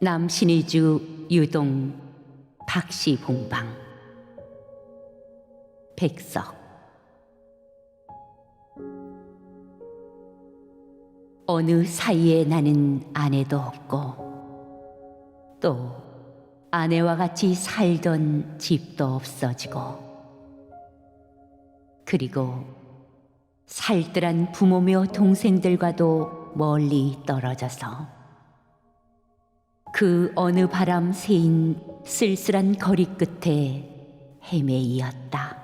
남신의주 유동 박시봉방. 백석. 어느 사이에 나는 아내도 없고 또 아내와 같이 살던 집도 없어지고 그리고 살뜰한 부모며 동생들과도 멀리 떨어져서 그 어느 바람 새인 쓸쓸한 거리 끝에 헤매이었다.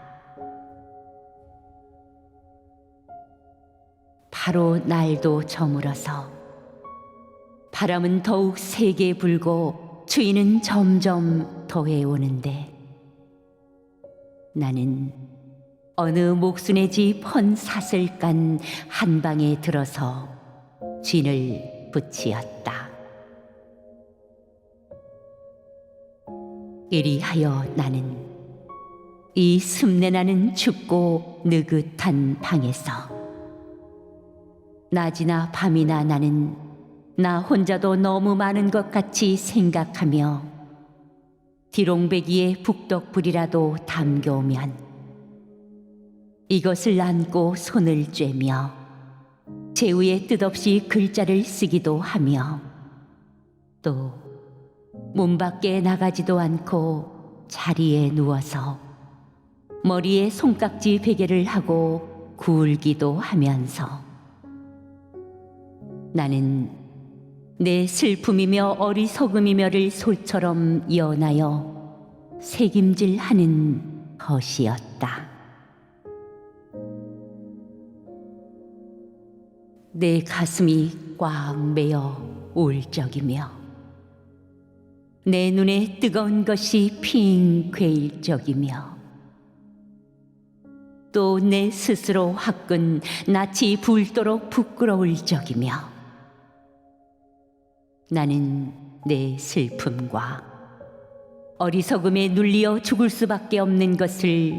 바로 날도 저물어서 바람은 더욱 세게 불고 추위는 점점 더해 오는데 나는 어느 목순의 집 헌 사슬 간한 방에 들어서 진을 붙이었다. 이리하여 나는 이 습내나는 춥고 느긋한 방에서 낮이나 밤이나 나는 나 혼자도 너무 많은 것 같이 생각하며 디롱배기에 북덕불이라도 담겨오면 이것을 안고 손을 쬐며 제우에 뜻없이 글자를 쓰기도 하며 또 문 밖에 나가지도 않고 자리에 누워서 머리에 손깍지 베개를 하고 굴기도 하면서 나는 내 슬픔이며 어리석음이며를 솔처럼 연하여 새김질 하는 것이었다. 내 가슴이 꽉 메어 울적이며 내 눈에 뜨거운 것이 핑 괴일 적이며 또 내 스스로 화끈 낯이 불도록 부끄러울 적이며 나는 내 슬픔과 어리석음에 눌리어 죽을 수밖에 없는 것을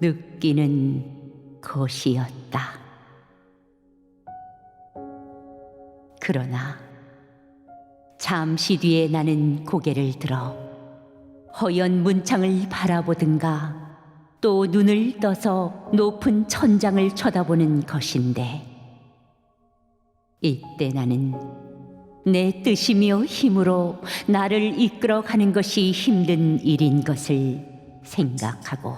느끼는 것이었다. 그러나 잠시 뒤에 나는 고개를 들어 허연 문창을 바라보든가 또 눈을 떠서 높은 천장을 쳐다보는 것인데 이때 나는 내 뜻이며 힘으로 나를 이끌어 가는 것이 힘든 일인 것을 생각하고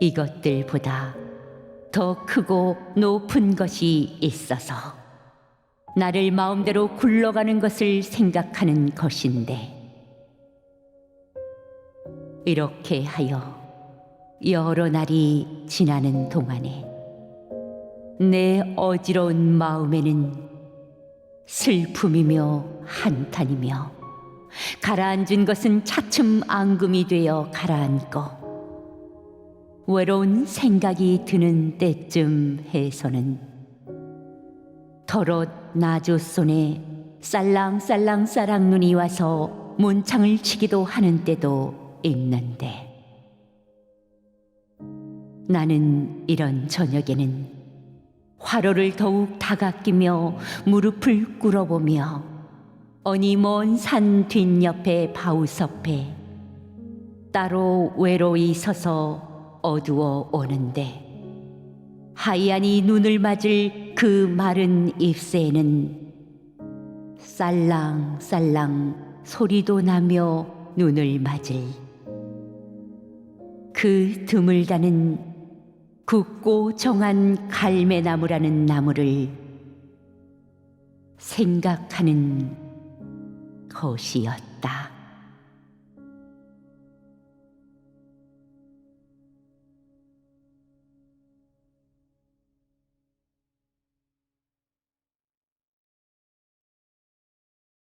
이것들보다 더 크고 높은 것이 있어서 나를 마음대로 굴러가는 것을 생각하는 것인데. 이렇게 하여 여러 날이 지나는 동안에 내 어지러운 마음에는 슬픔이며 한탄이며 가라앉은 것은 차츰 앙금이 되어 가라앉고 외로운 생각이 드는 때쯤 해서는 더롯 나주 손에. 쌀랑쌀랑 쌀랑 눈이 와서 문창을 치기도 하는 때도 있는데. 나는 이런 저녁에는 화로를 더욱 다가끼며 무릎을 꿇어보며 어니 먼 산 뒷옆에 바우섭에 따로 외로이 서서 어두워 오는데. 하얀이 눈을 맞을 그 마른 잎새에는 쌀랑쌀랑 소리도 나며 눈을 맞을 그 드물다는 굵고 정한 갈매나무라는 나무를 생각하는 것이었다.